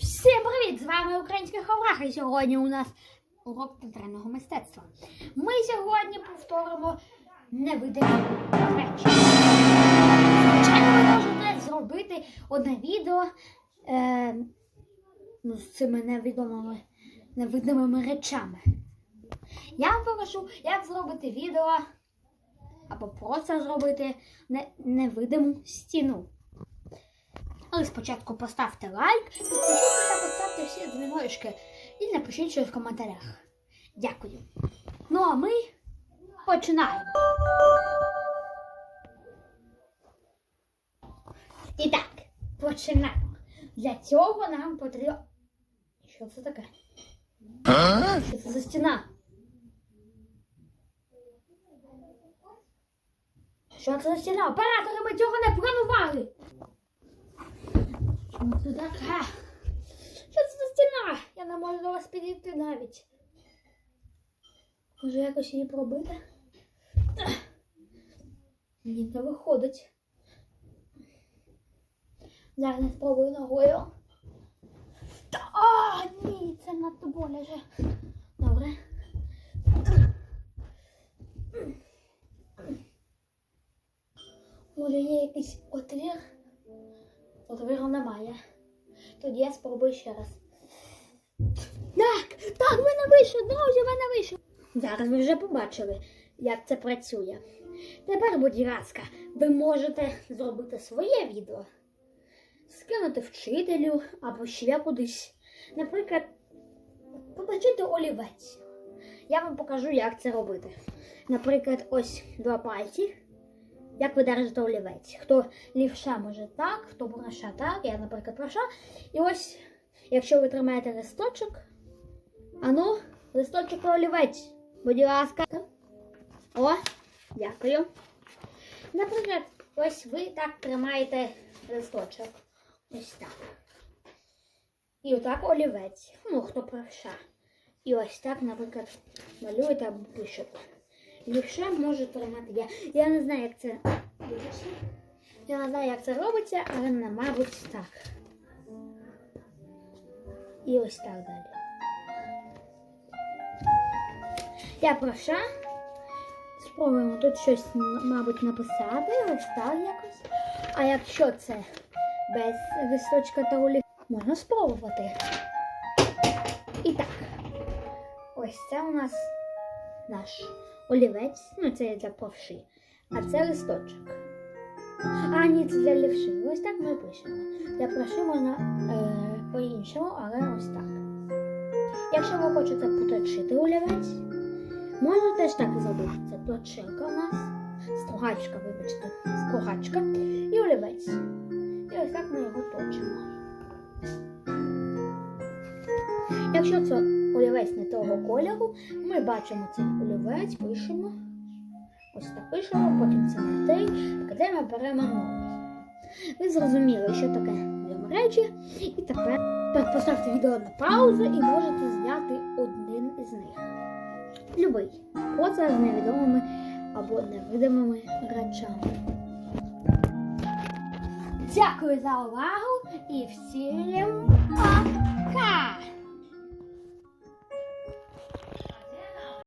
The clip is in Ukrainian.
Всім привіт! З вами Українська Ховраха. І сьогодні у нас урок театрального мистецтва. Ми сьогодні повторимо невидимі речі. Звичайно, ви можете зробити одне відео е, ну, з цими невідомими невидимими речами. Я вам покажу, як зробити відео або просто зробити не, невидиму стіну. Але спочатку поставте лайк, підпишіться та поставте всі дзвіночки і напишіть щось в коментарях. Дякую. Ну а ми починаємо. І так, починаємо. Для цього нам потрібно. Що це таке? Що це за стіна? Що це за стіна? Оператори, ми цього не планували! Таке? Що це за стіна? Я не можу до вас підійти навіть. Може якось її пробити? Ні, не виходить. Зараз я спробую ногою. Та, а, ні, це надто боляче. Добре. Може є якийсь отвір? Отвіру немає. Тоді я спробую ще раз. Так, так, в мене вийшло, друзі, в мене вийшло. Зараз ви вже побачили, як це працює. Тепер, будь ласка, ви можете зробити своє відео, скинути вчителю або ще кудись. Наприклад, побачити олівець. Я вам покажу, як це робити. Наприклад, ось два пальці. Як ви держите олівець? Хто лівша може так, хто праша так, я, наприклад, праша. І ось, якщо ви тримаєте листочок, ану, листочок і олівець, будь ласка. О, дякую. Наприклад, ось ви так тримаєте листочок. Ось так. І отак олівець. Ну, хто правша. І ось так, наприклад, малюєте або пишете. Лівша може тримати я. Я не знаю, як це. Я не знаю, як це робиться, але мабуть, так. І ось так далі. Я проша. Спробуємо тут щось, мабуть, написати. Ось так якось. А якщо це без листочка та олів, можна спробувати. І так. Ось це у нас наш олівець, ну це для правши, а це листочок. А, ні, це для лівши. Ось так ми пишемо. Для правши можна е, по-іншому, але ось так. Якщо ви хочете поточити олівець, можна теж так зробити. Це точилка у нас, стругачка, вибачте, стругачка і олівець. І ось так ми його точимо. Якщо це олівець не того кольору, ми бачимо цей олівець, пишемо. Ось так пишемо, потім це тоді ми беремо новий. Ви зрозуміли, що таке речі, і тепер поставте відео на паузу і можете зняти один із них. Любий. Оце з невідомими або невидимими речами. Дякую за увагу і всім пока!